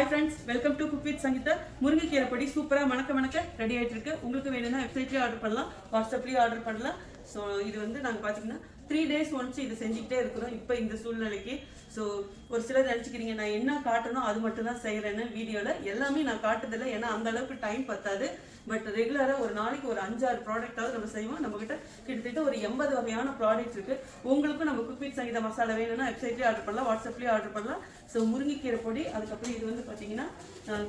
Hi friends welcome to cook with Sangeetha முருங்கைக்கீரை பொடி சூப்பராக மணக்க மணக்க ரெடி ஆயிட்டு இருக்கு உங்களுக்கு வேணும்னா வெப்சைட்லேயும் ஆர்டர் பண்ணலாம் வாட்ஸ்அப்லேயும் ஆர்டர் பண்ணலாம். ஸோ இது வந்து நாங்கள் பார்த்தீங்கன்னா த்ரீ டேஸ் ஒன்ஸ் இது செஞ்சுக்கிட்டே இருக்கிறோம் இப்போ இந்த சூழ்நிலைக்கு. ஸோ ஒரு சிலர் நினச்சிக்கிறீங்க நான் என்ன காட்டணும் அது மட்டும் தான் செய்கிறேன்னு வீடியோவில் எல்லாமே நான் காட்டுதில்லை ஏன்னா அந்த அளவுக்கு டைம் பத்தாது. பட் ரெகுலராக ஒரு நாளைக்கு ஒரு அஞ்சாறு ப்ராடக்டாவது நம்ம செய்வோம். நம்மக்கிட்ட கிட்டத்தட்ட ஒரு எண்பது வகையான ப்ராடக்ட் இருக்குது உங்களுக்கும் நம்ம குக் சங்கீத மசாலா வேணும்னா வெப்சைட்லேயே ஆர்டர் பண்ணலாம் வாட்ஸ்அப்லேயே ஆர்டர் பண்ணலாம். ஸோ முருங்கைக்கீரை பொடி அதுக்கப்புறம் இது வந்து பார்த்தீங்கன்னா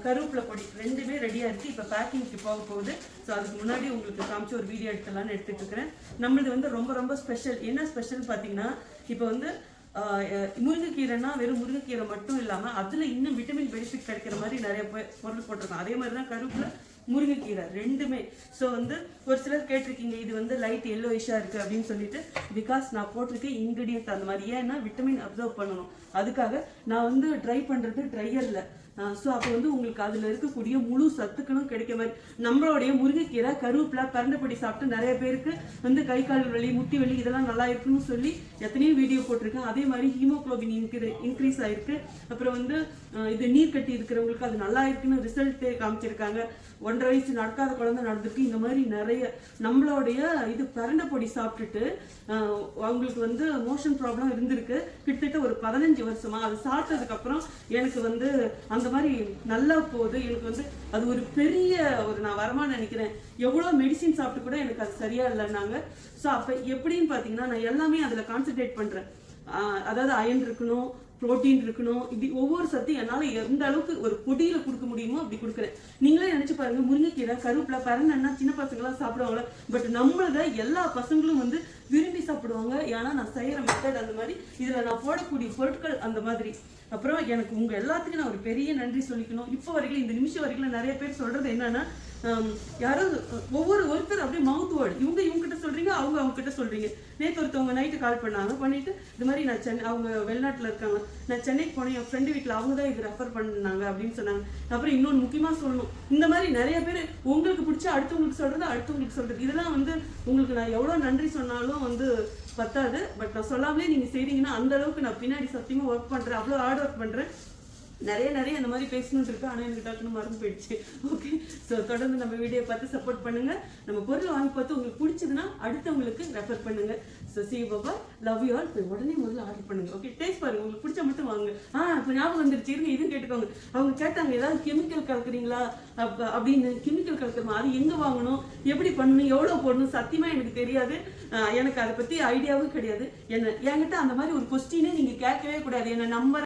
கருவேப்பிலை பொடி ரெண்டுமே ரெடியாக இருக்குது இப்போ பேக்கிங்க்கு போக போகுது. ஸோ அதுக்கு முன்னாடி உங்களுக்கு காமிச்சு ஒரு வீடியோ எடுத்துலாம்னு எடுத்துட்டு இருக்கிறேன். நம்மளது வந்து ரொம்ப ரொம்ப ஸ்பெஷல் என்ன ஸ்பெஷல் பார்த்தீங்கன்னா இப்போ வந்து முருங்கைக்கீரைன்னா முருங்கைக்கீரைனா வெறும் முருங்கைக்கீரை மட்டும் இல்லாமல் அதில் இன்னும் விட்டமின் பெனிஃபிட் கிடைக்கிற மாதிரி நிறைய பொருள் போட்டிருக்கோம் அதே மாதிரி தான் கருவேப்பிலை முருங்கைக்கீரை ரெண்டுமே. ஸோ வந்து ஒரு சிலர் கேட்டிருக்கீங்க இது வந்து லைட் எல்லோயிஷாக இருக்குது அப்படின்னு சொல்லிட்டு பிகாஸ் நான் போட்டிருக்கேன் இன்க்ரீடியன்ட் அந்த மாதிரி. ஏன்னா விட்டமின் அப்சர்வ் பண்ணணும். அதுக்காக நான் வந்து ட்ரை பண்ணுறது ட்ரையரில் ஸோ அப்போ வந்து உங்களுக்கு அதில் இருக்கக்கூடிய முழு சத்துக்களும் கிடைக்க மாதிரி. நம்மளுடைய முருங்கைக்கீரை கருவேப்பிலை பரண்டப்படி சாப்பிட்டு நிறைய பேருக்கு வந்து கை கால் வலி முட்டி வலி இதெல்லாம் நல்லா இருக்குன்னு சொல்லி எத்தனையோ வீடியோ போட்டிருக்கேன். அதே மாதிரி ஹீமோக்ளோபின் இன்க்ரீ இன்க்ரீஸ் ஆயிருக்கு. அப்புறம் வந்து இது நீர் கட்டி இருக்கிறவங்களுக்கு அது நல்லா இருக்குன்னு ரிசல்ட் காமிச்சிருக்காங்க. ஒன்றரை வயசு நடக்காத குழந்தை நடந்திருக்கு. இந்த மாதிரி நிறைய நம்மளுடைய இது பரண்ட பொடி சாப்பிட்டுட்டு அவங்களுக்கு வந்து மோஷன் ப்ராப்ளம் இருந்திருக்கு. கிட்டத்தட்ட ஒரு பதினஞ்சு வருஷமா. அது சாப்பிட்டதுக்கு அப்புறம் எனக்கு வந்து அந்த அந்த மாதிரி நல்லா போகுது. எனக்கு வந்து அது ஒரு பெரிய ஒரு நான் வரமா நினைக்கிறேன். எவ்வளோ மெடிசின் சாப்பிட்டு கூட எனக்கு அது சரியா இல்லைன்னாங்க. ஸோ அப்போ எப்படின்னு பார்த்தீங்கன்னா நான் எல்லாமே அதில் கான்சென்ட்ரேட் பண்ணுறேன் அதாவது அயன் இருக்கணும் புரோட்டீன் இருக்கணும். இப்படி ஒவ்வொரு சத்து என்னால் எந்த அளவுக்கு ஒரு பொடியில் கொடுக்க முடியுமோ அப்படி கொடுக்குறேன். நீங்களே நினச்சி பாருங்க முருங்கைக்கீரை கருவேப்பிலை பரங்கன்னா சின்ன பசங்களாம் சாப்பிடுவாங்கள பட் நம்மளத எல்லா பசங்களும் வந்து விரும்பி சாப்பிடுவாங்க. ஏன்னா நான் செய்கிற மெத்தட் அந்த மாதிரி. இதில் நான் போடக்கூடிய பொருட்கள் அந்த மாதிரி. அப்புறம் எனக்கு உங்கள் எல்லாத்துக்கும் நான் ஒரு பெரிய நன்றி சொல்லிக்கணும். இப்போ வரைக்கும் இந்த நிமிஷம் வரைக்கும் நிறைய பேர் சொல்கிறது என்னன்னா யாரோ ஒவ்வொரு ஒருத்தர் அப்படியே மவுத் வேர்டு இவங்க இவங்க கிட்ட சொல்றீங்க அவங்க அவங்க கிட்ட சொல்றீங்க. நேற்று ஒருத்தவங்க நைட்டு கால் பண்ணாங்க. பண்ணிட்டு இது மாதிரி நான் சென்னை அவங்க வெளிநாட்டில் இருக்காங்க. நான் சென்னைக்கு போனேன். என் ஃப்ரெண்டு வீட்டில் அவங்க தான் இது ரெஃபர் பண்ணாங்க அப்படின்னு சொன்னாங்க. அப்புறம் இன்னொன்று முக்கியமாக சொல்லணும். இந்த மாதிரி நிறைய பேர் உங்களுக்கு பிடிச்ச அடுத்தவங்களுக்கு சொல்றது அடுத்தவங்களுக்கு சொல்றது. இதெல்லாம் வந்து உங்களுக்கு நான் எவ்வளோ நன்றி சொன்னாலும் வந்து பத்தாது. பட் நான் சொல்லாமலே நீங்கள் செய்றீங்கன்னா அந்த அளவுக்கு நான் பின்னாடி சத்தியமாக ஒர்க் பண்ணுறேன் அவ்வளோ ஹார்ட் ஒர்க் பண்ணுறேன் நிறைய நிறைய இந்த மாதிரி பேசணும்னு இருக்கு. ஆனால் எனக்கு டக்குனு மறந்து போயிடுச்சு. ஓகே ஸோ தொடர்ந்து நம்ம வீடியோ பார்த்து சப்போர்ட் பண்ணுங்க. நம்ம பொருள் வாங்கி பார்த்து உங்களுக்கு பிடிச்சதுன்னா அடுத்தவங்களுக்கு ரெஃபர் பண்ணுங்க. ஸோ சி பாபா லவ் யூ ஆல் போய் உடனே முதல்ல ஆர்டர் பண்ணுங்க. ஓகே டேஸ்ட் பாருங்க. உங்களுக்கு பிடிச்ச மட்டும் வாங்க. ஆ இப்போ ஞாபகம் வந்துருச்சு. இருங்க இதுவும் கேட்டுக்கோங்க. அவங்க கேட்டாங்க ஏதாவது கெமிக்கல் கலக்குறீங்களா? அப்படின்னு கெமிக்கல் கலக்குறமா அது எங்கே வாங்கணும்? எப்படி பண்ணணும்? எவ்வளவு போடணும்? சத்தியமாக எனக்கு தெரியாது. எனக்கு அதை பத்தி ஐடியாவும் கிடையாது. என்ன என்கிட்ட அந்த மாதிரி ஒரு கொஸ்டினே நீங்கள் கேட்கவே கூடாது. என்னை நம்பர்